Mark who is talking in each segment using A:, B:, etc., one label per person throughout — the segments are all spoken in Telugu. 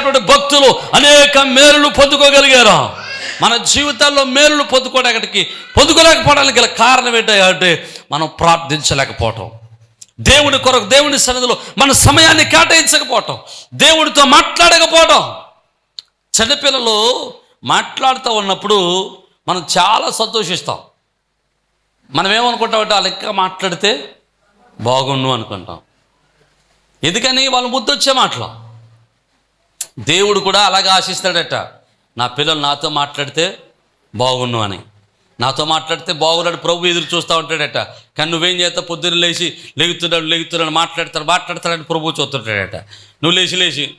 A: ప్రార్థించినటువంటి భక్తులు అనేక మేలులు పొందుకోగలిగారు? మన జీవితాల్లో మేలులు పొందుకోవడానికి పొందుకోలేకపోవడానికి గల కారణం ఏంటంటే మనం ప్రార్థించలేకపోవటం. దేవుడి కొరకు దేవుని సన్నిధిలో మన సమయాన్ని కేటాయించకపోవటం. దేవుడితో మాట్లాడకపోవటం. చిన్నపిల్లలు మాట్లాడుతూ ఉన్నప్పుడు మనం చాలా సంతోషిస్తాం. మనం ఏమనుకుంటామంటే వాళ్ళు ఇంకా మాట్లాడితే బాగుండు అనుకుంటాం. ఎందుకని? వాళ్ళు ముద్దొచ్చే మాటలు. దేవుడు కూడా అలాగే ఆశిస్తాడట. నా పిల్లలు నాతో మాట్లాడితే బాగుండు అని. నాతో మాట్లాడితే బాగున్నాడు ప్రభు ఎదురు చూస్తూ ఉంటాడట. కానీ నువ్వేం చేస్తావు? పొద్దున్న లేచి లెగుతున్నాడు లెగుతున్నాడు మాట్లాడతాడు మాట్లాడతాడని ప్రభు చూస్తుంటాడట. నువ్వు లేచి లేచి.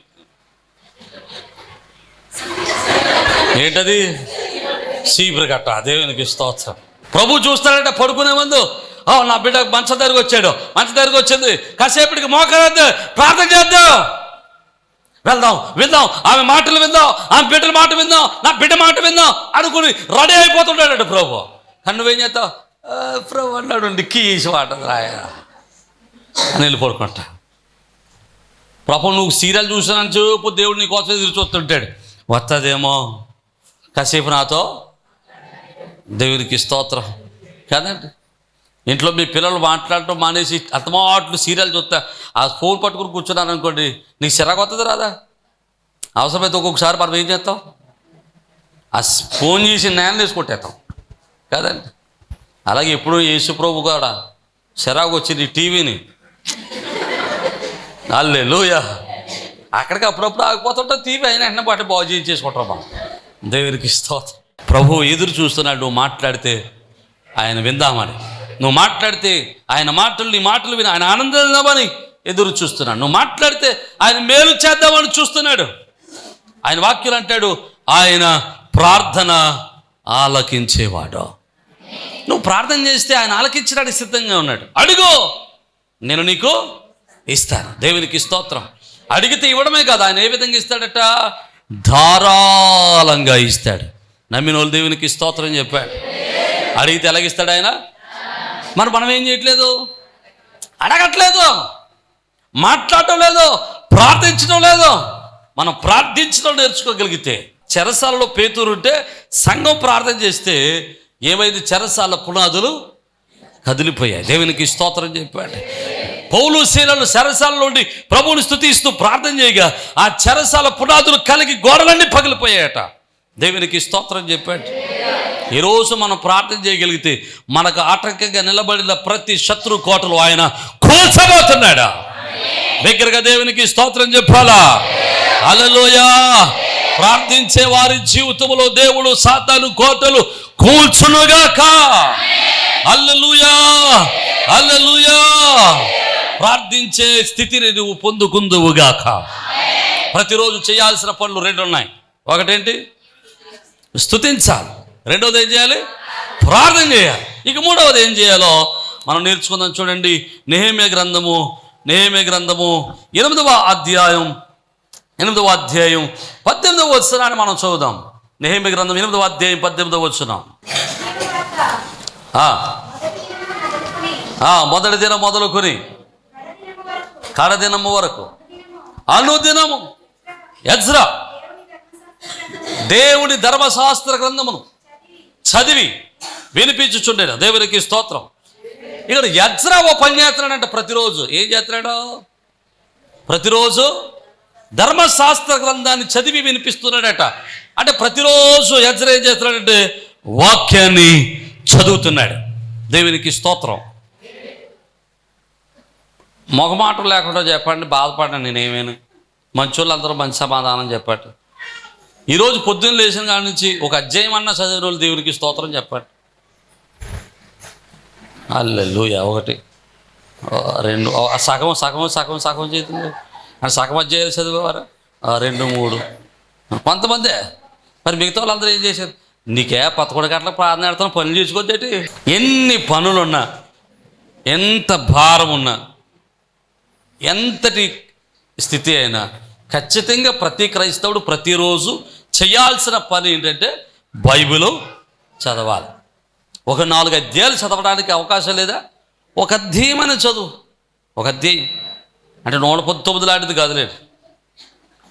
A: ఏంటది? సీపురు కట్ట దేవునికి స్తోత్రం. ప్రభు చూస్తాడంటే పడుకునే ముందు. ఓ నా బిడ్డ మంచ దగ్గరకు వచ్చాడు. మంచ దగ్గరకు వచ్చింది. కాసేపటికి మోకరద్దు ప్రార్థన చేద్దాం. వెళ్దాం విందాం. ఆమె మాటలు విందాం ఆమె బిడ్డల మాట విందాం. నా బిడ్డ మాట విందాం అనుకుని రెడీ అయిపోతుంటాడు ప్రభు. కానీ నువ్వేం చేస్తావు ప్రభు అన్నాడు డిక్కి మాట రాయ అని వెళ్ళి పడుకుంటా. ప్రభు నువ్వు సీరియల్ చూసానని చెప్పు దేవుడు నీ కోసం ఎదురు చూస్తుంటాడు. వస్తుందేమో కాసేపు నాతో. దేవునికి స్తోత్రం. కదండి. ఇంట్లో మీ పిల్లలు మాట్లాడటం మానేసి అత్తమాట్లు సీరియల్ చూస్తా ఆ ఫోన్ పట్టుకుని కూర్చున్నాను అనుకోండి నీకు చిరాకు వస్తుంది రాదా? అవసరమైతే ఒక్కొక్కసారి మనం ఏం చేస్తాం? ఆ ఫోన్ చేసి నేల వేసుకొట్టేస్తాం కదండి. అలాగే ఎప్పుడు యేసుప్రభు కూడా చిరాకు వచ్చింది టీవీని. అల్లే లూయా అక్కడికి అప్పుడప్పుడు ఆగిపోతుంటే టీవీ అయినా వెంటనే పాటు బాగు చేయించేసుకుంటాం మనం. దేవునికి స్తోత్రం. ప్రభు ఎదురు చూస్తున్నాడు మాట్లాడితే ఆయన విందామని. నువ్వు మాట్లాడితే ఆయన మాటలు నీ మాటలు విని ఆయన ఆనందిద్దామని ఎదురు చూస్తున్నాడు. నువ్వు మాట్లాడితే ఆయన మేలు చేద్దామని చూస్తున్నాడు. ఆయన వాక్యులు అంటాడు ఆయన ప్రార్థన ఆలకించేవాడు. నువ్వు ప్రార్థన చేస్తే ఆయన ఆలకించడానికి సిద్ధంగా ఉన్నాడు. అడుగు నేను నీకు ఇస్తాను. దేవునికి స్తోత్రం. అడిగితే ఇవ్వడమే కాదు ఆయన ఏ విధంగా ఇస్తాడట? ధారాళంగా ఇస్తాడు. నమ్మిన వాళ్ళు దేవునికి స్తోత్రం చెప్పాడు. అడిగితే ఎలాగిస్తాడు ఆయన? మరి మనం ఏం చేయట్లేదు? అడగట్లేదు. మాట్లాడటం లేదు. ప్రార్థించడం లేదు. మనం ప్రార్థించడం నేర్చుకోగలిగితే చెరసాలలో పేతూరు ఉంటే సంఘం ప్రార్థన చేస్తే ఏమైంది? చెరసాల పునాదులు కదిలిపోయాయి. దేవునికి స్తోత్రం చెప్పాడు. పౌలు శీలలు చెరసాలలో ఉండి ప్రభువుని స్థుతిస్తూ ప్రార్థన చేయగా ఆ చెరసాల పునాదులు కలిగి గోడలన్నీ పగిలిపోయాయట. దేవునికి స్తోత్రం చెప్పాడు. ఈరోజు మనం ప్రార్థన చేయగలిగితే మనకు ఆటంకంగా నిలబడిన ప్రతి శత్రు కోటలు ఆయన కూల్చబోతున్నాడా? దగ్గరగా దేవునికి స్తోత్రం చెప్పాలా? అలలోయా ప్రార్థించే వారి జీవితంలో దేవుడు సాతాను కోటలు కూల్చునుగాక. అల్లలుయా అల్లలుయా ప్రార్థించే స్థితిని నువ్వు పొందుకుందువుగాక. ప్రతిరోజు చేయాల్సిన పనులు రెండు ఉన్నాయి ఒకటేంటి? స్తుతించాలి. రెండవది ఏం చేయాలి? ప్రార్థన చేయాలి. ఇక మూడవది ఏం చేయాలో మనం నేర్చుకుందాం చూడండి. నెహేమే గ్రంథము నెహేమే గ్రంథము ఎనిమిదవ అధ్యాయం ఎనిమిదవ అధ్యాయం పద్దెనిమిదవ వచనాన్ని మనం చదువుదాం. నెహేమే గ్రంథం ఎనిమిదవ అధ్యాయం పద్దెనిమిదవ వచనం. మొదటి దినం మొదలుకొని కడదినము వరకు. అనుదినము. యజ్రా దేవుని ధర్మశాస్త్ర గ్రంథమును. చదివి వినిపించుచుండేను. దేవునికి స్తోత్రం. ఇక్కడ యజ్రా ఓ పని చేస్తున్నాడంట ప్రతిరోజు. ఏం చేస్తున్నాడు? ప్రతిరోజు ధర్మశాస్త్ర గ్రంథాన్ని చదివి వినిపిస్తున్నాడట. అంటే ప్రతిరోజు యజ్ర ఏం చేస్తున్నాడంటే వాక్యాన్ని చదువుతున్నాడు. దేవునికి స్తోత్రం. మొగమాటం లేకుండా చెప్పండి బాధపడండి నేనేమేను? మంచోళ్ళందరూ మంచి సమాధానం చెప్పాడు ఈరోజు పొద్దున్న లేచిన కాడి నుంచి ఒక అధ్యాయం అన్న చదివిన వాళ్ళు దేవుడికి స్తోత్రం చెప్పండి. అల్లెలుయ ఒకటి. రెండు. ఆ సగం సగం సగం సగం చేతుంది అని సగం అధ్యాయాలు చదివేవారు? రెండు మూడు. కొంతమందే. మరి మిగతా వాళ్ళందరూ ఏం చేశారు? నీకే పదకొండు గంటల ప్రార్థన పెడతాను పనులు చేసుకోవద్దేటి? ఎన్ని పనులున్నా ఎంత భారం ఉన్నా ఎంతటి స్థితి అయినా ఖచ్చితంగా ప్రతి క్రైస్తవుడు ప్రతిరోజు చేయాల్సిన పని ఏంటంటే బైబిల్ చదవాలి. ఒక నాలుగు అధ్యాయాలు చదవడానికి అవకాశం లేదా? ఒక అధ్యయమని చదువు. ఒక అధ్యాయం అంటే నూట పంతొమ్మిది లాంటిది కాదులేండి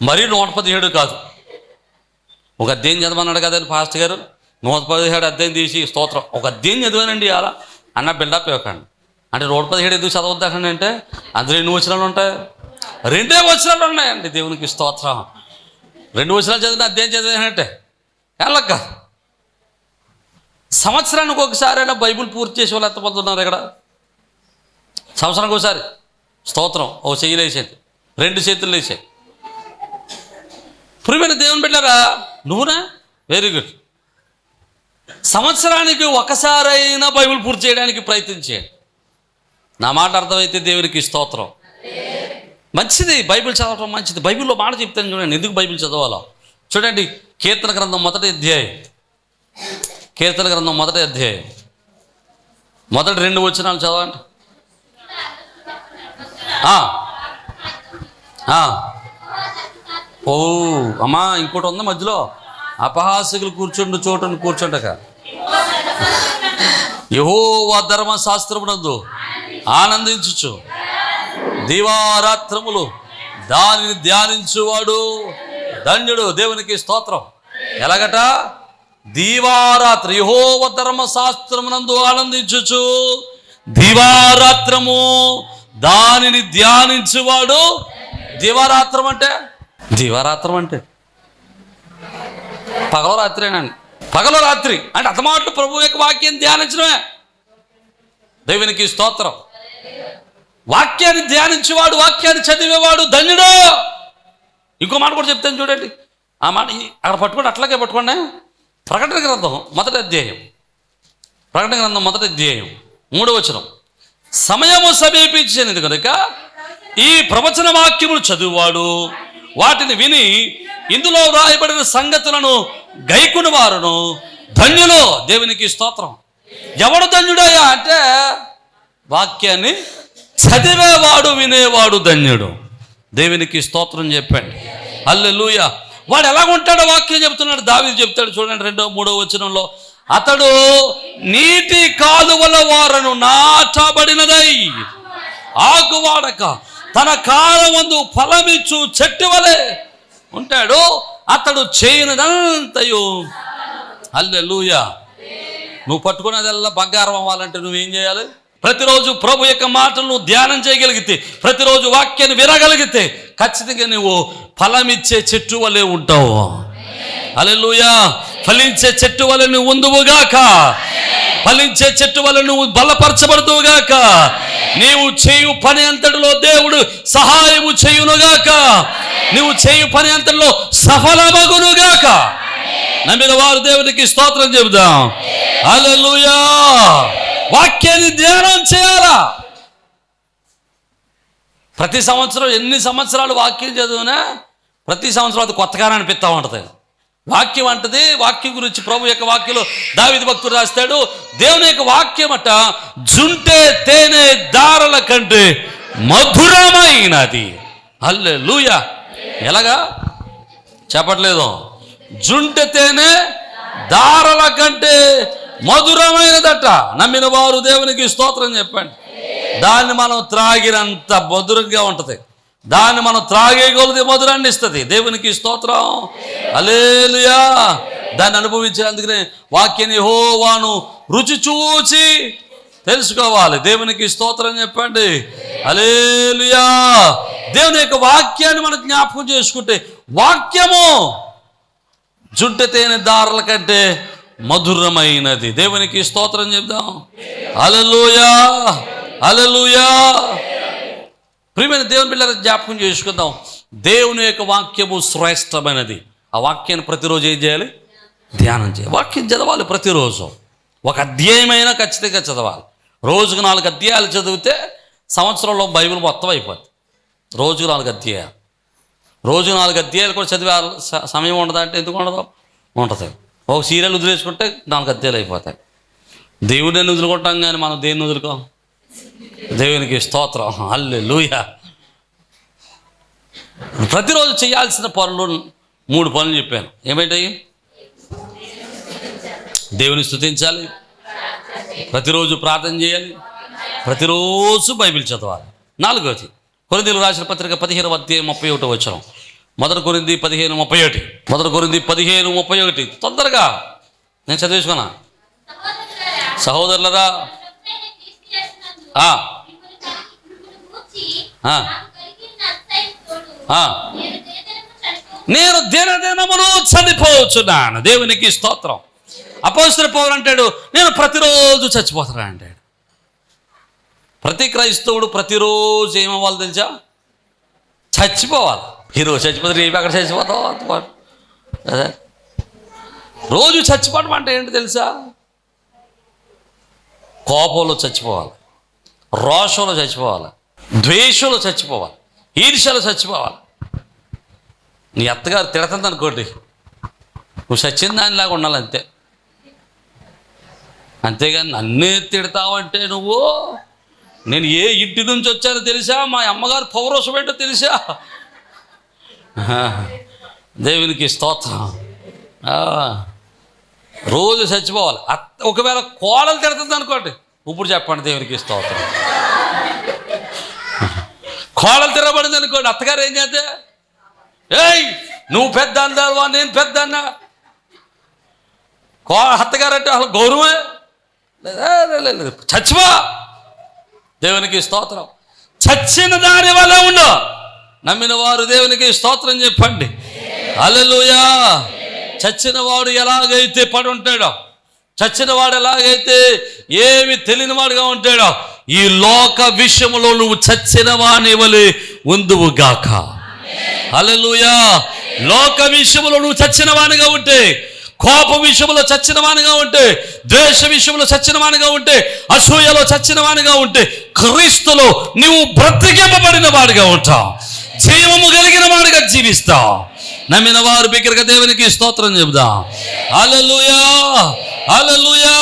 A: మరీ నూట పదిహేడు కాదు. ఒక అధ్యయం చదవన్నాడు కదండి ఫాస్ట్ గారు? నూట పదిహేడు అధ్యయం తీసి స్తోత్రం. ఒక అధ్యయం చదివానండి అలా అన్న బిల్డప్ ఇవ్వకండి అంటే నూట పదిహేడు ఎందుకు చదవద్దాకండి అంటే అందులో ఎన్ని వచనాలు ఉంటాయి? రెండే వచనాలు ఉన్నాయండి దేవునికి స్తోత్రం. రెండు వచనాలు చదివిన అధ్యయనం చదివానంటే వెళ్ళక్క సంవత్సరానికి ఒకసారైనా బైబిల్ పూర్తి చేసే వాళ్ళు ఎంతమంది ఉన్నారు ఇక్కడ. సంవత్సరానికి ఒకసారి. స్తోత్రం. ఓ చెయ్యి లేచేది రెండు చేతులు లేచాయి. పురిమైన దేవుని బిడ్డారా నువ్వునా? వెరీ గుడ్ సంవత్సరానికి ఒకసారైనా బైబిల్ పూర్తి చేయడానికి ప్రయత్నించే నా మాట అర్థమైతే దేవునికి స్తోత్రం. మంచిది బైబిల్ చదవటం మంచిది. బైబిల్లో మాట చెప్తాను చూడండి ఎందుకు బైబిల్ చదవాలో? చూడండి కీర్తన గ్రంథం మొదటి అధ్యాయం. కీర్తన గ్రంథం మొదటి అధ్యాయం. మొదటి రెండు వచనాలు చదవండి. ఓ అమ్మా ఇంకోటి ఉంది మధ్యలో. అపహాసికులు కూర్చుండు చోటును కూర్చుండక. యహోవా ధర్మశాస్త్రమునందు ఆనందించుచు. దివారాత్రములు దానిని ధ్యానించువాడు. ధన్యుడు దేవునికి స్తోత్రం. ఎలాగట? దీవారాత్రి యహోవ ధర్మశాస్త్రమునందు ఆనందించుచు దివారాత్రము దానిని ధ్యానించువాడు. దివారాత్రం అంటే? దివారాత్రం అంటే? పగల రాత్రేనండి పగల రాత్రి అంటే అతమాట్లు ప్రభు యొక్క వాక్యం ధ్యానించడమే. దేవునికి స్తోత్రం. వాక్యాన్ని ధ్యానించేవాడు వాక్యాన్ని చదివేవాడు ధన్యుడు. ఇంకో మాట కూడా చెప్తాను చూడండి. ఆ మాట అక్కడ పట్టుకోండి అట్లాగే పట్టుకోండి. ప్రకటన గ్రంథం మొదటి అధ్యాయం. ప్రకటన గ్రంథం మొదటి అధ్యాయం. మూడవ వచనం. సమయము సమీపించినది కనుక ఈ ప్రవచన వాక్యములు చదువువాడు. వాటిని విని ఇందులో వ్రాయబడిన సంగతులను గైకుని వారును ధన్యులు దేవునికి స్తోత్రం. ఎవడు ధన్యుడయ్యా అంటే వాక్యాన్ని చదివేవాడు వినేవాడు ధన్యుడు. దేవునికి స్తోత్రం చెప్పండి. అల్లెలుయ వాడు ఎలా ఉంటాడో వాక్యం చెప్తున్నాడు దావి చెప్తాడు చూడండి రెండో మూడో వచనంలో. అతడు నీటి కాలువల వారను నాటబడినదై. ఆకువాడక తన కాలమందు ఫలమిచ్చు చెట్టు వలె ఉంటాడు. అతడు చేయనిదంతయు. అల్లెలుయా నువ్వు పట్టుకున్నదల్లా బంగారం అవ్వాలంటే నువ్వేం చేయాలి? ప్రతిరోజు ప్రభు యొక్క మాటలు నువ్వు ధ్యానం చేయగలిగితే ప్రతిరోజు వాక్యాన్ని వినగలిగితే ఖచ్చితంగా నువ్వు ఫలమిచ్చే చెట్టు వలె ఉంటావు. అలెలుయా ఫలించే చెట్టు వలె నువ్వు ఉందువుగాక ఫలించే చెట్టు వలె నువ్వు బలపరచబడుతువుగాక నీవు చేయు పని అంతటిలో దేవుడు సహాయము చేయునుగాక నువ్వు చేయు పని అంతటిలో సఫలమగునుగాక నమ్మిన వారు దేవునికి స్తోత్రం చెబుదాం. హల్లెలూయా. వాక్యాన్ని ధ్యానం చేయాలా? ప్రతి సంవత్సరం ఎన్ని సంవత్సరాలు వాక్యం చదివినా? ప్రతి సంవత్సరం అది కొత్తగానే అనిపిస్తూ ఉంటుంది. వాక్యం అంటది వాక్యం గురించి ప్రభు యొక్క వాక్యంలో దావిది భక్తుడు రాస్తాడు దేవుని యొక్క వాక్యం అట జుంటే తేనె దారల కంటే మధురమైనది. అల్లే ఎలాగా? చెప్పట్లేదు. జుంటె తేనె దారల కంటే మధురమైనదట. నమ్మిన వారు దేవునికి స్తోత్రం చెప్పండి. దాన్ని మనం త్రాగినంత మధురంగా ఉంటుంది. దాన్ని మనం త్రాగే కొలది మధురాన్ని ఇస్తుంది. దేవునికి స్తోత్రం. అలేలుయా దాన్ని అనుభవించినందుకనే వాక్యని హోవాను రుచి చూచి తెలుసుకోవాలి. దేవునికి స్తోత్రం చెప్పండి. అలేలుయా దేవుని యొక్క వాక్యాన్ని మనం జ్ఞాపకం చేసుకుంటే వాక్యము జుంట తేనె దారుల కంటే మధురమైనది. దేవునికి స్తోత్రం చెప్దాం. అలలుయా అలలుయా ప్రియమైన దేవుని పిల్లల జ్ఞాపకం చేసుకుందాం. దేవుని యొక్క వాక్యము శ్రేష్టమైనది. ఆ వాక్యాన్ని ప్రతిరోజు ఏం చేయాలి? ధ్యానం చేయాలి. వాక్యం చదవాలి ప్రతిరోజు. ఒక అధ్యాయమైనా ఖచ్చితంగా చదవాలి. రోజుకు నాలుగు అధ్యాయాలు చదివితే సంవత్సరంలో బైబిల్ మొత్తం అయిపోద్ది. రోజుకు నాలుగు అధ్యాయాలు. రోజు నాలుగు అధ్యాయాలు కూడా చదివే సమయం ఉండదా అంటే ఎందుకు ఉండదు? ఉంటుంది ఒక సీరియల్ వదిలేసుకుంటే నాలుగు అద్దెలు అయిపోతాయి. దేవుడిని వదులుకుంటాం కానీ మనం దేన్ని వదులుకోం? దేవునికి స్తోత్రం. అల్లె లూయ ప్రతిరోజు చేయాల్సిన పనులు మూడు పనులు చెప్పాను. ఏమిటాయి దేవుని స్థుతించాలి ప్రతిరోజు ప్రార్థన చేయాలి. ప్రతిరోజు బైబిల్ చదవాలి. నాలుగోది కొరదీలు రాసిన పత్రిక పదిహేను అధ్యాయం ముప్పై ఒకటో వచ్చరం మొదటి కొరింది పదిహేను ముప్పై ఒకటి. మొదటి కొరింది పదిహేను ముప్పై ఒకటి. తొందరగా. నేను చదివేసుకున్నా. సహోదరులరా. నేను దినదినమును చనిపోవచ్చున్నాను దేవునికి స్తోత్రం. అపోస్తుల పౌరు అంటాడు నేను ప్రతిరోజు చచ్చిపోతున్నా అంటాడు. ప్రతి క్రైస్తవుడు ప్రతిరోజు ఏమవ్వాలి తెలుసా? చచ్చిపోవాలి. ఈరోజు చచ్చిపోతే రేపు అక్కడ చచ్చిపోతావు? అంతపాటు అదే. రోజు చచ్చిపోవడం అంటే ఏంటి తెలుసా? కోపంలో చచ్చిపోవాలి. రోషంలో చచ్చిపోవాలి. ద్వేషంలో చచ్చిపోవాలి. ఈర్ష్యలో చచ్చిపోవాలి. నీ అత్తగారు తిడుతుంది అనుకోండి. నువ్వు చచ్చిన దానిలాగా ఉండాలి అంతే. అంతేగాని నన్నే తిడతావంటే నువ్వు? నేను ఏ ఇంటి నుంచి వచ్చానో తెలుసా? మా అమ్మగారు పౌరోషం ఏంటో తెలుసా? దేవునికి స్తోత్రం. రోజు చచ్చిపోవాలి. అత్త ఒకవేళ కోడలు తిడుతుంది అనుకోండి ఇప్పుడు చెప్పండి దేవునికి స్తోత్రం. కోడలు తిరగబడింది అనుకోండి అత్తగారు ఏం చేస్తే ఏయ్ నువ్వు పెద్ద అందావా నేను పెద్ద అన్నా? కో అత్తగారు అంటే అసలు గౌరవమే? లేదా? లేదు, చచ్చిపో. దేవునికి స్తోత్రం. చచ్చిన దాని వల్ల ఉండు. నమ్మిన వారు దేవునికి స్తోత్రం చెప్పండి. అలలుయా చచ్చిన వాడు ఎలాగైతే పడి ఉంటాడో చచ్చిన వాడు ఎలాగైతే ఏమి తెలియని వాడుగా ఉంటాడో ఈ లోక విషయంలో నువ్వు చచ్చిన వాని వలె ఉందువు గాక. హల్లెలూయా. లోక విషయంలో నువ్వు చచ్చిన వానిగా ఉంటే కోప విషయంలో చచ్చిన వానిగా ఉంటే ద్వేష విషయంలో చచ్చిన వానిగా ఉంటే అసూయలో చచ్చిన వానిగా ఉంటే క్రీస్తులో నువ్వు బ్రతికింపబడిన వాడిగా ఉంటావు. జీవము కలిగిన వాడుగా జీవిస్తావు నమ్మిన వారు బిగ్గరగా దేవునికి స్తోత్రం చెబుదాం. అలలుయా అలలుయా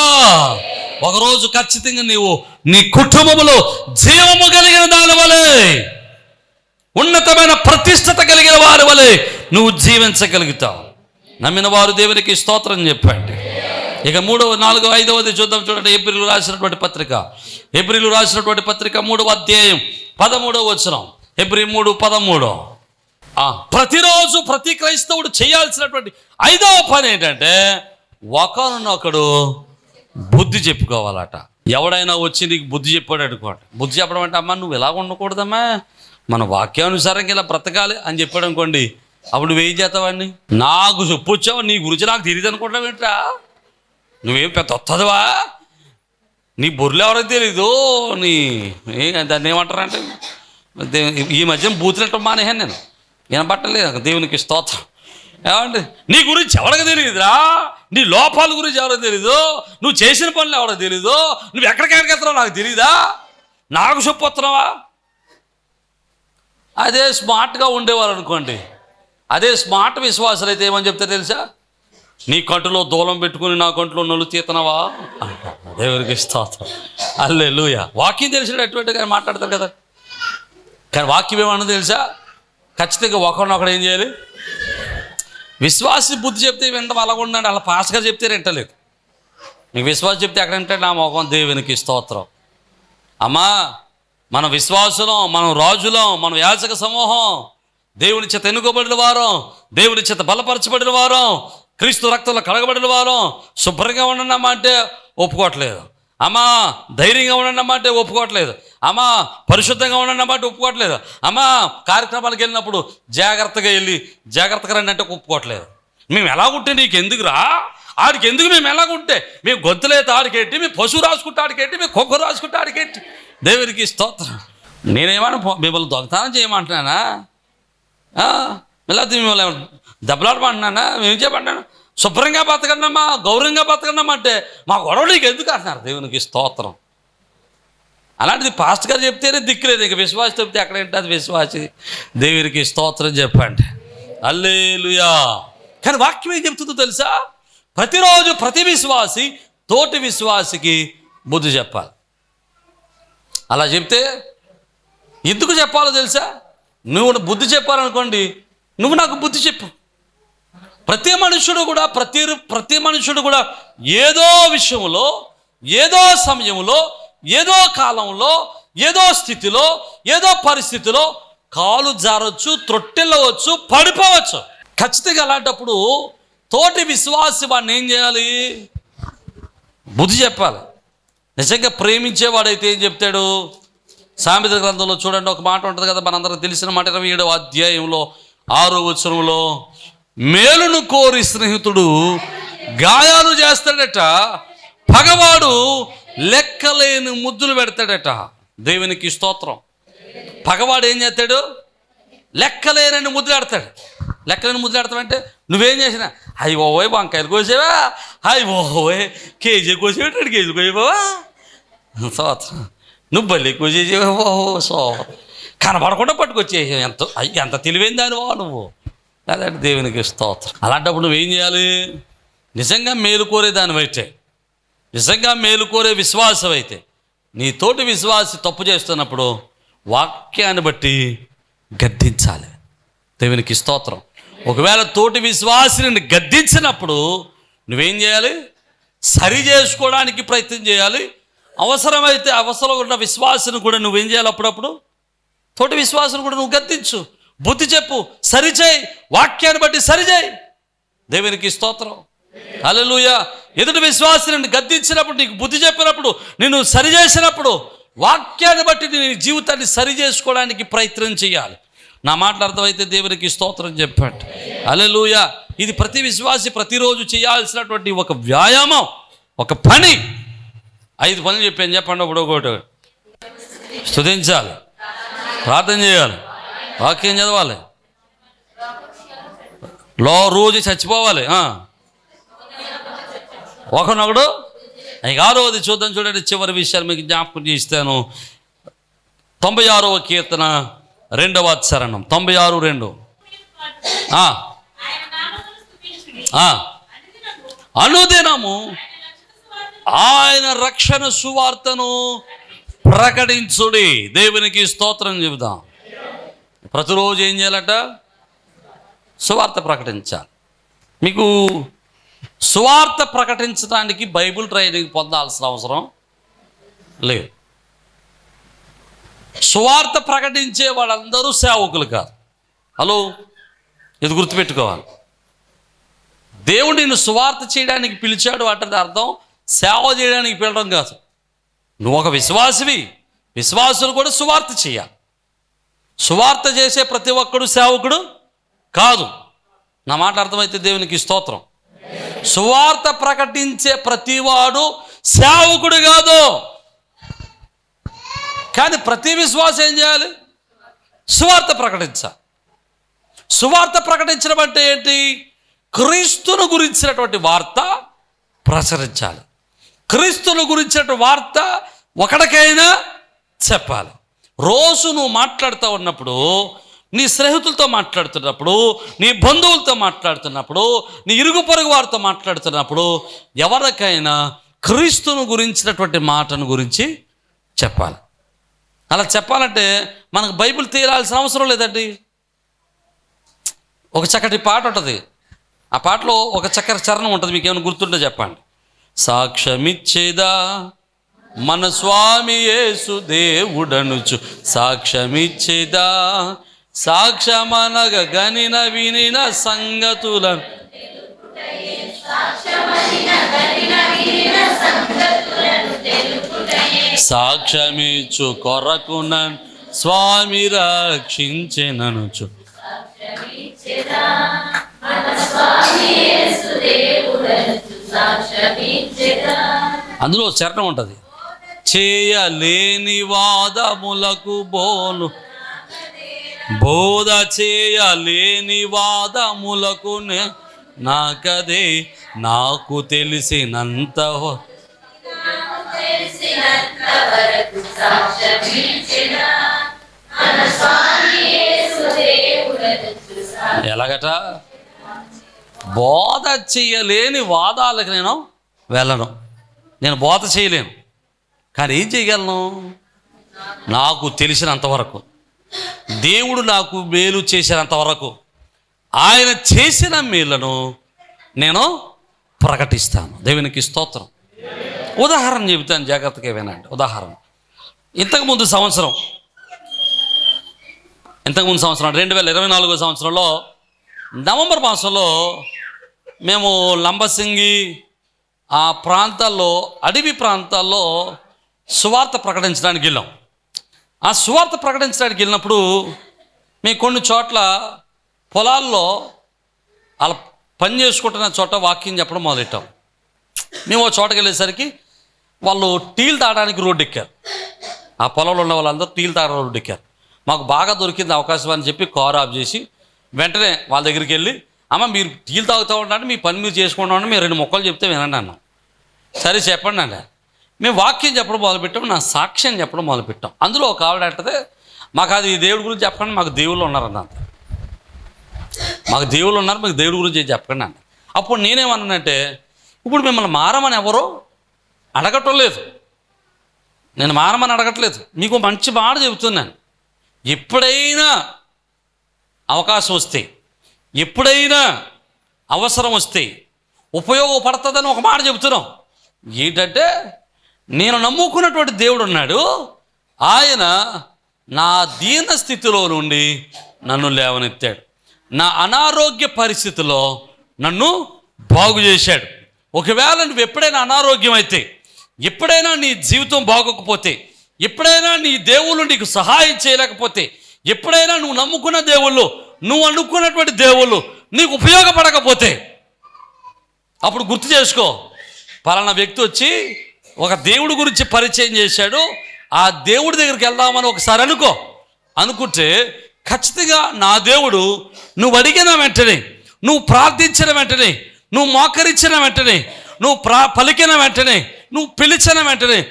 A: ఒకరోజు ఖచ్చితంగా నీవు నీ కుటుంబంలో జీవము కలిగిన దాని వలె ఉన్నతమైన ప్రతిష్టత కలిగిన వారి వలె నువ్వు జీవించగలుగుతావు. నమ్మిన వారు దేవునికి స్తోత్రం చెప్పండి. ఇక మూడవ నాలుగో ఐదవది చూద్దాం చూడండి. ఏప్రిల్ రాసినటువంటి పత్రిక. ఏప్రిల్ రాసినటువంటి పత్రిక మూడవ అధ్యాయం పదమూడవ వచనం. ఏప్రిల్ మూడు పదమూడు. ప్రతిరోజు ప్రతి క్రైస్తవుడు చేయాల్సినటువంటి ఐదవ పని ఏంటంటే ఒకరినొకడు బుద్ధి చెప్పుకోవాలట. ఎవడైనా వచ్చి నీకు బుద్ధి చెప్పాడు అనుకోండి. బుద్ధి చెప్పడం అంటే అమ్మా నువ్వు ఇలా ఉండకూడదమ్మా. మన వాక్యానుసారంగా ఇలా బ్రతకాలి అని చెప్పాడు అనుకోండి. అప్పుడు నువ్వేం చేస్తావాడిని నాకు చెప్పొచ్చావు నీ గురించి నాకు తెలియదు అనుకుంటావు ఏంట్రా? నువ్వేం పెద్ద వస్తుందివా నీ బొర్రెలు ఎవరికి తెలీదు? నీ దాన్ని ఏమంటారంటే ఈ మధ్య బూతులట్టు మానేహాను నేను. వినబట్టలేదు దేవునికి స్తోత్రం. ఏమండి? నీ గురించి ఎవరికి తెలియదురా నీ లోపాల గురించి ఎవరికి తెలీదు? నువ్వు చేసిన పనులు ఎవరికి తెలీదు? నువ్వు ఎక్కడికి వెళ్తున్నావు నాకు తెలీదా? నాకు చెప్పొస్తున్నావా అదే స్మార్ట్గా ఉండేవారు అనుకోండి. అదే స్మార్ట్ విశ్వాసాలు అయితే ఏమని చెప్తే తెలుసా? నీ కంటిలో దూలం పెట్టుకుని నా కంటిలో నొలు తీతనవా? దేవుడికి స్తోత్రం. అల్లే లూయ వాకింగ్ తెలిసిన ఎటువంటిగా మాట్లాడతారు కదా? కానీ వాక్యం ఏమన్నా తెలుసా? ఖచ్చితంగా ఒకరినొకడు ఏం చేయాలి? విశ్వాసి బుద్ధి చెప్తే వింటాం అలా ఉండండి. అలా పాస్గా చెప్తే వింటలేదు. నీకు విశ్వాసం చెప్తే ఎక్కడ వింటాడు? నా మొఖం దేవునికి స్తోత్రం. అమ్మా మన విశ్వాసులం మనం రాజులం మనం యాచక సమూహం. దేవుని చేత ఎన్నుకోబడిన వారం దేవుని చేత బలపరచబడిన వారం క్రీస్తు రక్తంలో కడగబడిన వారం. శుభ్రంగా ఉండనమ్మా అంటే ఒప్పుకోవట్లేదు. అమ్మా ధైర్యంగా ఉండనమ్మా అంటే ఒప్పుకోవట్లేదు. అమ్మా పరిశుద్ధంగా ఉండండి అన్నమాట ఒప్పుకోవట్లేదు. అమ్మా కార్యక్రమాలకు వెళ్ళినప్పుడు జాగ్రత్తగా వెళ్ళి జాగ్రత్తగా రండి అంటే ఒప్పుకోవట్లేదు. మేము ఎలా ఉంటే నీకు ఎందుకురా? ఆడికి ఎందుకు మేము ఎలాగుంటే మేము గొంతులేత ఆడికెట్టి మేము పశువు రాసుకుంటే ఆడికెట్టి మేము కుక్క రాసుకుంటే ఆడికెట్టి దేవునికి స్తోత్రం. నేనేమన్నా మిమ్మల్ని దొంగతనం చేయమంటున్నానా? లేకపోతే మిమ్మల్ని దెబ్బలాడమంటున్నానా? మేము చెప్పంటాను శుభ్రంగా బతకండమ్మా గౌరవంగా బతకండమ్మా అంటే మా గొడవ నీకు ఎందుకు అంటున్నారు? దేవునికి స్తోత్రం. అలాంటిది పాస్ట్ గారు చెప్తేనే దిక్కులేదు ఇక విశ్వాసి చెప్తే ఎక్కడ ఉంటుంది విశ్వాసి దేవునికి స్తోత్రం చెప్పండి. అల్లేలుయా కానీ వాక్యం ఏం చెప్తుందో తెలుసా? ప్రతిరోజు ప్రతి విశ్వాసి తోటి విశ్వాసికి బుద్ధి చెప్పాలి. అలా చెప్తే ఎందుకు చెప్పాలో తెలుసా? నువ్వు బుద్ధి చెప్పాలనుకోండి నువ్వు నాకు బుద్ధి చెప్పు. ప్రతి మనుషుడు కూడా ప్రతి ప్రతి మనుషుడు కూడా ఏదో విషయంలో ఏదో సమయంలో ఏదో కాలంలో ఏదో స్థితిలో ఏదో పరిస్థితిలో కాలు జారొచ్చు త్రొట్టెళ్ళవచ్చు పడిపోవచ్చు. ఖచ్చితంగా అలాంటప్పుడు తోటి విశ్వాసి వాడిని ఏం చేయాలి? బుద్ధి చెప్పాలి. నిజంగా ప్రేమించేవాడైతే ఏం చెప్తాడు? సామెత గ్రంథంలో చూడండి ఒక మాట ఉంటుంది కదా మనందరం తెలిసిన మాట ఇరవై ఏడవ అధ్యాయంలో ఆరో వచనంలో మేలును కోరి స్నేహితుడు గాయాలు చేస్తాడట పగవాడు లెక్కలేని ముద్దులు పెడతాడట. దేవునికి స్తోత్రం. పగవాడు ఏం చేస్తాడు? లెక్కలేనని ముద్దులు ఆడతాడు. లెక్కలేని ముద్దులు ఆడతామంటే నువ్వేం చేసినా అయ్యి ఓవోయ్ వంకాయలు కోసేవా? అయ్యి ఓవోయ్ కేజీ కోసేవాడు కేజీ కోసేవా? స్తోత్రం. నువ్వు బలి కోసేసేవా ఓ సో కనబడకుండా పట్టుకొచ్చేసావు. ఎంత ఎంత తెలివైన దానివా నువ్వు? అదే దేవునికి స్తోత్రం. అలాంటప్పుడు నువ్వేం చేయాలి? నిజంగా మేలు కోరే దానివైతే నిజంగా మేలు కోరే విశ్వాసం అయితే నీ తోటి విశ్వాసి తప్పు చేస్తున్నప్పుడు వాక్యాన్ని బట్టి గద్దించాలి. దేవునికి స్తోత్రం. ఒకవేళ తోటి విశ్వాసిని గద్దించినప్పుడు నువ్వేం చేయాలి? సరి చేసుకోవడానికి ప్రయత్నం చేయాలి. అవసరమైతే అవసరం ఉన్న విశ్వాసిని కూడా నువ్వేం చేయాలి అప్పుడప్పుడు? తోటి విశ్వాసం కూడా నువ్వు గద్దించు. బుద్ధి చెప్పు సరిచేయి వాక్యాన్ని బట్టి సరిచేయి దేవునికి స్తోత్రం. హల్లెలూయ. ఎదుటి విశ్వాసం గద్దించినప్పుడు నీకు బుద్ధి చెప్పినప్పుడు నిన్ను సరి చేసినప్పుడు వాక్యాన్ని బట్టి నీ జీవితాన్ని సరి చేసుకోవడానికి ప్రయత్నం చేయాలి. నా మాటలు అర్థమైతే దేవునికి స్తోత్రం చెప్పాడు. అలలుయ ఇది ప్రతి విశ్వాసి ప్రతిరోజు చేయాల్సినటువంటి ఒక వ్యాయామం ఒక పని. ఐదు పనులు చెప్పాను చెప్పండి ఒకటి ఒకటి. స్థుతించాలి ప్రార్థన చేయాలి. వాక్యం చదవాలి. లో రోజు చచ్చిపోవాలి. ఒకనొకడు ఇక ఆరోది చూద్దాం చూడండి చివరి విషయాలు మీకు జ్ఞాపకం చేస్తాను తొంభై ఆరవ కీర్తన రెండవ చరణం. తొంభై ఆరు రెండు అనుదినము ఆయన రక్షణ సువార్తను ప్రకటించుడి. దేవునికి స్తోత్రం చెబుదాం. ప్రతిరోజు ఏం చేయాలట? సువార్త ప్రకటించాలి. మీకు సువార్త ప్రకటించడానికి బైబిల్ ట్రైనింగ్ పొందాల్సిన అవసరం లేదు. సువార్త ప్రకటించే వాళ్ళందరూ సేవకులు కాదు. హలో? ఇది గుర్తుపెట్టుకోవాలి. దేవుడు నిన్ను సువార్త చేయడానికి పిలిచాడు అంటే అర్థం సేవ చేయడానికి పిలడం కాదు. నువ్వు ఒక విశ్వాసివి. విశ్వాసులు కూడా సువార్త చేయాలి. సువార్త చేసే ప్రతి ఒక్కడు సేవకుడు కాదు. నా మాట అర్థమైతే దేవునికి స్తోత్రం. సువార్త ప్రకటించే ప్రతివాడు సేవకుడు కాదు. కానీ ప్రతి విశ్వాసం ఏం చేయాలి? సువార్త ప్రకటించాలి సువార్త ప్రకటించడం అంటే ఏంటి? క్రీస్తును గురించినటువంటి వార్త ప్రసరించాలి క్రీస్తును గురించిన వార్త ఒకడికైనా చెప్పాలి. రోజు నువ్వు మాట్లాడుతూ ఉన్నప్పుడు నీ స్నేహితులతో మాట్లాడుతున్నప్పుడు నీ బంధువులతో మాట్లాడుతున్నప్పుడు నీ ఇరుగు పొరుగు వారితో మాట్లాడుతున్నప్పుడు ఎవరికైనా క్రీస్తును గురించినటువంటి మాటను గురించి చెప్పాలి. అలా చెప్పాలంటే మనకు బైబిల్ తీరాల్సిన అవసరం లేదండి. ఒక చక్కటి పాట ఉంటుంది. ఆ పాటలో ఒక చక్కటి చరణం ఉంటుంది. మీకు ఏమైనా గుర్తుంటే చెప్పండి. సాక్ష్యమిచ్చేదా మన స్వామి యేసు దేవుడనుచు. సాక్ష్యమిచ్చేదా సాక్ష్యమనగ గనిన వినిన సంగతులను. సాక్ష్యమిచ్చు నన్ స్వామి రక్షించెననుచు. అందులో చరణం ఉంటుంది. చేయలేని వాదములకు బోలు బోధ చేయలేని వాదములకు నాకదే నాకు తెలిసినంత ఎలాగట? బోధ చేయలేని వాదాలకు నేను వెళ్ళను. నేను బోధ చేయలేను. కానీ ఏం చేయగలను? నాకు తెలిసినంతవరకు దేవుడు నాకు మేలు చేసినంత వరకు ఆయన చేసిన మేలను నేను ప్రకటిస్తాను. దేవునికి స్తోత్రం. ఉదాహరణ చెబుతాను జాగ్రత్తగా వినండి. ఉదాహరణ. ఇంతకుముందు సంవత్సరం ఇంతకుముందు సంవత్సరం రెండు వేల ఇరవై నాలుగో సంవత్సరంలో నవంబర్ మాసంలో మేము లంబసింగి ఆ ప్రాంతాల్లో అడవి ప్రాంతాల్లో సువార్త ప్రకటించడానికి వెళ్ళాం. ఆ సువార్త ప్రకటించడానికి వెళ్ళినప్పుడు మేము కొన్ని చోట్ల పొలాల్లో అలా పని చేసుకుంటున్న చోట వాక్యం చెప్పడం మొదలెట్టాం. మేము ఓ చోటకి వెళ్ళేసరికి వాళ్ళు టీలు తాగడానికి రోడ్డు ఎక్కారు ఆ పొలంలో ఉన్న వాళ్ళందరూ టీలు తాగడం రోడ్డు ఎక్కారు మాకు బాగా దొరికింది అవకాశం అని చెప్పి కారు ఆఫ్ చేసి వెంటనే వాళ్ళ దగ్గరికి వెళ్ళి అమ్మ మీరు టీలు తాగుతూ ఉండండి మీ పని మీరు చేసుకుంటామని ఉండండి మీరు రెండు మొక్కలు చెప్తే వినండి అన్నాం. సరే చెప్పండి అండి మేము వాక్యం చెప్పడం మొదలుపెట్టాం నా సాక్ష్యం చెప్పడం మొదలుపెట్టాం. అందులో ఒక ఆవిడ అంటే మాకు అది దేవుడి గురించి చెప్పండి మాకు దేవుళ్ళు ఉన్నారన్న మాకు దేవుళ్ళు ఉన్నారు మీకు దేవుడి గురించి చెప్పండి అన్న అప్పుడు నేనేమన్నానంటే ఇప్పుడు మిమ్మల్ని మారమని ఎవరో అడగటం లేదు. నేను మారమని అడగట్లేదు. మీకు మంచి మాట చెబుతున్నాను. ఎప్పుడైనా అవకాశం వస్తే ఎప్పుడైనా అవసరం వస్తే ఉపయోగపడుతుందని ఒక మాట చెబుతున్నాం. ఏంటంటే నేను నమ్ముకున్నటువంటి దేవుడు ఉన్నాడు. ఆయన నా దీన స్థితిలో నుండి నన్ను లేవనెత్తాడు. నా అనారోగ్య పరిస్థితిలో నన్ను బాగు చేశాడు. ఒకవేళ నువ్వు ఎప్పుడైనా అనారోగ్యం అయితే ఎప్పుడైనా నీ జీవితం బాగోకపోతే ఎప్పుడైనా నీ దేవుళ్ళు నీకు సహాయం చేయలేకపోతే ఎప్పుడైనా నువ్వు నమ్ముకున్న దేవుళ్ళు నువ్వు అనుకున్నటువంటి దేవుళ్ళు నీకు ఉపయోగపడకపోతే అప్పుడు గుర్తు చేసుకో. పలానా వ్యక్తి వచ్చి ఒక దేవుడి గురించి పరిచయం చేశాడు. ఆ దేవుడి దగ్గరికి వెళ్దామని ఒకసారి అనుకో. అనుకుంటే ఖచ్చితంగా నా దేవుడు నువ్వు అడిగిన వెంటనే నువ్వు ప్రార్థించిన వెంటనే నువ్వు మోకరించిన వెంటనే నువ్వు ప్రా పలికిన వెంటనే నువ్వు పిలిచిన వెంటనే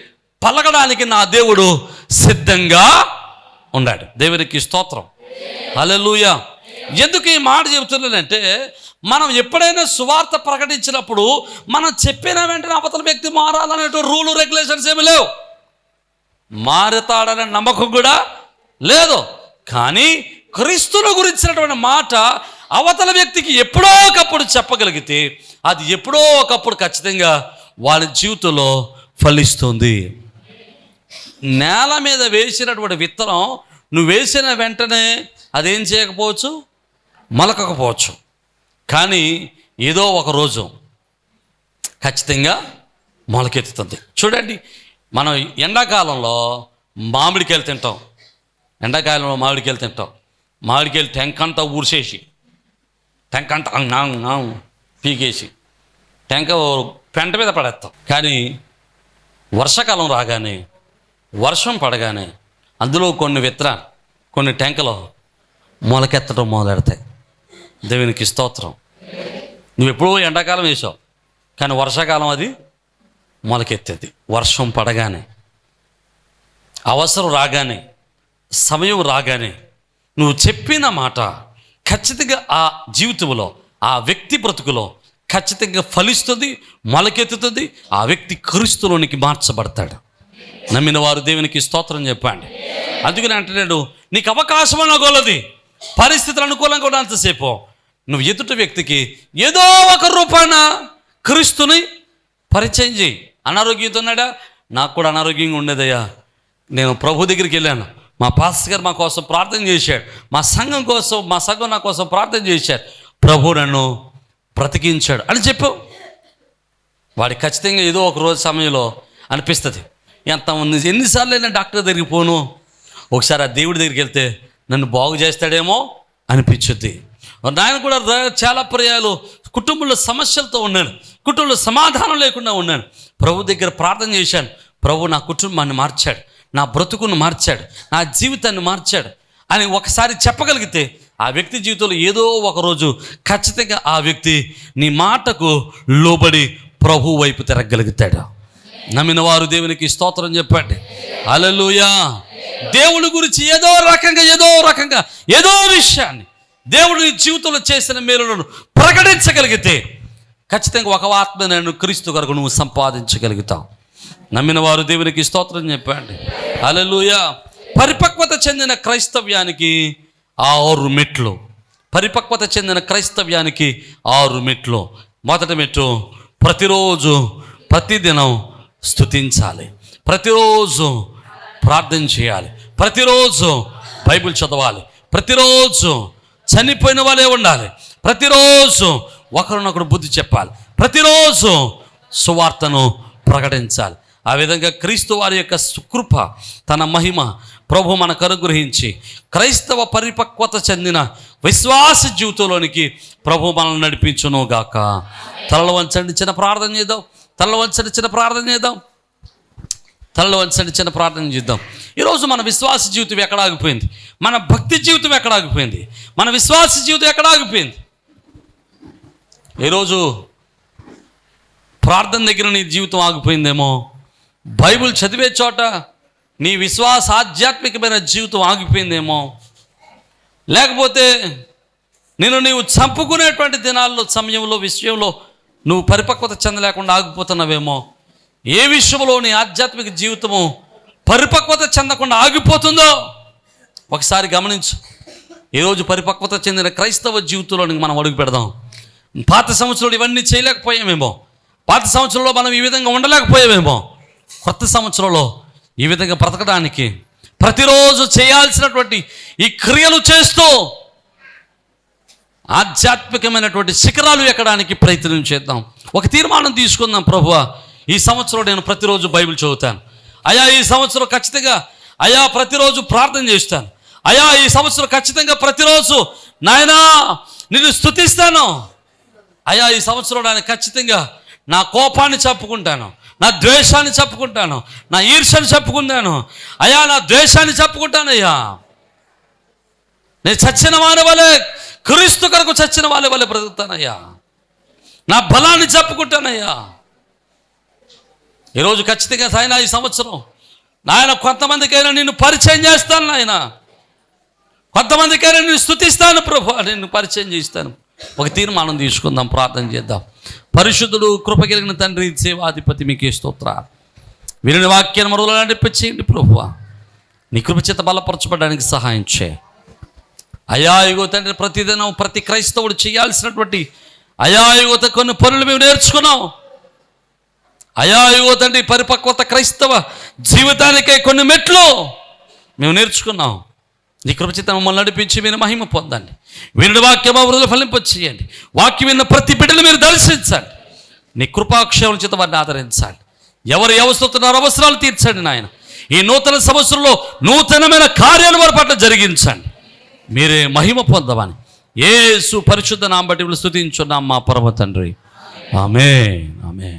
A: పలకడానికి నా దేవుడు సిద్ధంగా ఉన్నాడు దేవునికి స్తోత్రం. హల్లెలూయ. ఎందుకు ఈ మాట చెబుతున్నానంటే మనం ఎప్పుడైనా సువార్త ప్రకటించినప్పుడు మనం చెప్పిన వెంటనే అవతల వ్యక్తి మారాలనేటువంటి రూలు రెగ్యులేషన్స్ ఏమి లేవు. మారతాడనే నమ్మకం కూడా లేదు. కానీ క్రీస్తుల గురించినటువంటి మాట అవతల వ్యక్తికి ఎప్పుడో ఒకప్పుడు చెప్పగలిగితే అది ఎప్పుడో ఒకప్పుడు ఖచ్చితంగా వాళ్ళ జీవితంలో ఫలిస్తుంది. నేల మీద వేసినటువంటి విత్తనం నువ్వు వేసిన వెంటనే అదేం చేయకపోవచ్చు? మొలకకపోవచ్చు. కానీ ఏదో ఒక రోజు ఖచ్చితంగా మొలకెత్తుతుంది. చూడండి మనం ఎండాకాలంలో మామిడికాయలు తింటాం. ఎండాకాలంలో మామిడికాయలు తింటాం. మామిడికాయలు టెంకంతా ఊర్చేసి టెంకంత పీకేసి టెంక పెంట మీద పడేస్తాం. కానీ వర్షాకాలం రాగానే వర్షం పడగానే అందులో కొన్ని విత్తనాలు కొన్ని టెంకలు మొలకెత్తడం మొదలెడతాయి. దేవునికి స్తోత్రం. నువ్వు ఎప్పుడో ఎండాకాలం వేసావు కానీ వర్షాకాలం అది మొలకెత్తేది. వర్షం పడగానే అవసరం రాగానే సమయం రాగానే నువ్వు చెప్పిన మాట ఖచ్చితంగా ఆ జీవితంలో ఆ వ్యక్తి బ్రతుకులో ఖచ్చితంగా ఫలిస్తుంది మొలకెత్తుతుంది ఆ వ్యక్తి క్రీస్తులోనికి మార్చబడతాడు. నమ్మిన వారు దేవునికి స్తోత్రం చెప్పండి. అందుకని అంటున్నాడు నీకు అవకాశం అనుకోలది పరిస్థితులు అనుకూలంగా ఉన్నంతసేపు నువ్వు ఎదుటి వ్యక్తికి ఏదో ఒక రూపాన క్రీస్తుని పరిచయం చేయి. అనారోగ్యంతో ఉన్నాడా? నాకు కూడా అనారోగ్యంగా ఉండేదయ్యా. నేను ప్రభు దగ్గరికి వెళ్ళాను. మా పాస్టర్ గారు మా కోసం ప్రార్థన చేశాడు. మా సంఘం కోసం మా సంఘం నా కోసం ప్రార్థన చేశాడు ప్రభు నన్ను బ్రతికించాడు అని చెప్పు. వాడికి ఖచ్చితంగా ఏదో ఒక రోజు సమయంలో అనిపిస్తుంది. ఎంత ఉంది ఎన్నిసార్లు అయినా డాక్టర్ దగ్గరికి పోను. ఒకసారి ఆ దేవుడి దగ్గరికి వెళ్తే నన్ను బాగు చేస్తాడేమో అనిపించుద్ది. నాయన కూడా చాలా పర్యాలు కుటుంబంలో సమస్యలతో ఉన్నాను. కుటుంబంలో సమాధానం లేకుండా ఉన్నాను. ప్రభు దగ్గర ప్రార్థన చేశాను. ప్రభు నా కుటుంబాన్ని మార్చాడు. నా బ్రతుకును మార్చాడు. నా జీవితాన్ని మార్చాడు అని ఒకసారి చెప్పగలిగితే ఆ వ్యక్తి జీవితంలో ఏదో ఒకరోజు ఖచ్చితంగా ఆ వ్యక్తి నీ మాటకు లోబడి ప్రభు వైపు తిరగలుగుతాడు నమ్మిన వారు దేవునికి స్తోత్రం చెప్పండి. అలలుయా దేవుడి గురించి ఏదో రకంగా ఏదో రకంగా ఏదో విషయాన్ని దేవుడు నీ జీవితంలో చేసిన మేలులను ప్రకటించగలిగితే ఖచ్చితంగా ఒక ఆత్మ నేను క్రీస్తు కొరకు నువ్వు సంపాదించగలుగుతావు. నమ్మిన వారు దేవునికి స్తోత్రం చెప్పండి. అలలుయ పరిపక్వత చెందిన క్రైస్తవ్యానికి ఆరు మెట్లు. పరిపక్వత చెందిన క్రైస్తవ్యానికి ఆరు మెట్లు. మొదటి మెట్టు ప్రతిరోజు ప్రతిదినం స్తుతించాలి. ప్రతిరోజు ప్రార్థన చేయాలి. ప్రతిరోజు బైబిల్ చదవాలి. ప్రతిరోజు చనిపోయిన వాళ్ళే ఉండాలి. ప్రతిరోజు ఒకరినొకరు బుద్ధి చెప్పాలి. ప్రతిరోజు సువార్తను ప్రకటించాలి. ఆ విధంగా క్రీస్తు వారి యొక్క సుకృప తన మహిమ ప్రభు మనకు అనుగ్రహించి క్రైస్తవ పరిపక్వత చెందిన విశ్వాస జీవితంలోనికి ప్రభు మనల్ని నడిపించును గాక తలలు వంచండి చిన్న ప్రార్థన చేద్దాం. తలలు వంచండి చిన్న ప్రార్థన చేద్దాం. తలలు వంచండి చిన్న ప్రార్థన చేద్దాం. ఈరోజు మన విశ్వాస జీవితం ఎక్కడ ఆగిపోయింది మన భక్తి జీవితం ఎక్కడ ఆగిపోయింది మన విశ్వాస జీవితం ఎక్కడ ఆగిపోయింది ఈరోజు ప్రార్థన దగ్గర నీ జీవితం ఆగిపోయిందేమో? బైబిల్ చదివే చోట నీ విశ్వాస ఆధ్యాత్మికమైన జీవితం ఆగిపోయిందేమో? లేకపోతే నేను నీవు చంపుకునేటువంటి దినాల్లో సమయంలో విషయంలో నువ్వు పరిపక్వత చెందలేకుండా ఆగిపోతున్నావేమో? ఏ విషయంలో నీ ఆధ్యాత్మిక జీవితము పరిపక్వత చెందకుండా ఆగిపోతుందో? ఒకసారి గమనించు. ఈరోజు పరిపక్వత చెందిన క్రైస్తవ జీవితంలోనికి మనం అడుగు పెడదాం. పాత సంవత్సరంలో ఇవన్నీ చేయలేకపోయామేమో. పాత సంవత్సరంలో మనం ఈ విధంగా ఉండలేకపోయామేమో. కొత్త సంవత్సరంలో ఈ విధంగా బ్రతకడానికి ప్రతిరోజు చేయాల్సినటువంటి ఈ క్రియలు చేస్తూ ఆధ్యాత్మికమైనటువంటి శిఖరాలు ఎక్కడానికి ప్రయత్నం చేద్దాం. ఒక తీర్మానం తీసుకుందాం ప్రభువ. ఈ సంవత్సరం నేను ప్రతిరోజు బైబిల్ చదువుతాను. అయా ఈ సంవత్సరం ఖచ్చితంగా అయా ప్రతిరోజు ప్రార్థన చేస్తాను. అయా ఈ సంవత్సరం ఖచ్చితంగా ప్రతిరోజు నాయనా నిన్ను స్థుతిస్తాను అయా ఈ సంవత్సరం నేను ఖచ్చితంగా నా కోపాన్ని చెప్పుకుంటాను నా ద్వేషాన్ని చెప్పుకుంటాను నా ఈర్ష్యని చెప్పుకుంటాను. అయా నా ద్వేషాన్ని చెప్పుకుంటాను అయ్యా. నేను చచ్చిన వాని వలె క్రీస్తు కొరకు చచ్చిన వాళ్ళ వలె బ్రతుకుతానయ్యా నా బలాన్ని చెప్పుకుంటానయ్యా ఈరోజు ఖచ్చితంగా సాయన ఈ సంవత్సరం. నాయన కొంతమందికైనా నిన్ను పరిచయం చేస్తాను నాయన. కొంతమందికైనా నేను స్థుతిస్తాను ప్రభు. నిన్ను పరిచయం చేస్తాను ఒక తీర్మానం తీసుకుందాం ప్రార్థన చేద్దాం. పరిశుద్ధుడు కృప కలిగిన తండ్రి సేవాధిపతి మీకు స్తోత్ర. వీరిని వాక్యాన్ని మరువులు నడిపించేయండి ప్రభు. నీ కృపచేత బలపరచబడడానికి సహాయం చే అయా యుగో తండ్రి ప్రతిదినం ప్రతి క్రైస్తవుడు చేయాల్సినటువంటి అయా యుగత కొన్ని పనులు మేము నేర్చుకున్నాం. అయా యుగో తండ్రి పరిపక్వత క్రైస్తవ జీవితానికే కొన్ని మెట్లు మేము నేర్చుకున్నాం. నీ కృపచిత మమ్మల్ని నడిపించి మీరు మహిమ పొందండి. వినుడు వాక్యం అభివృద్ధులు ఫలింపచేయండి వాక్యం విన్న ప్రతి బిడ్డను మీరు దర్శించండి. నీ కృపాక్షేమం చేత వారిని ఆదరించండి. ఎవరు ఎవస్తున్నారు అవసరాలు తీర్చండి నాయన. ఈ నూతన సంవత్సరంలో నూతనమైన కార్యాలు వారి పట్ల జరిగించండి. మీరే మహిమ పొందవని ఏసు పరిశుద్ధ నాంబటి స్థుతించున్నాం మా పరమ తండ్రి. ఆమె ఆమె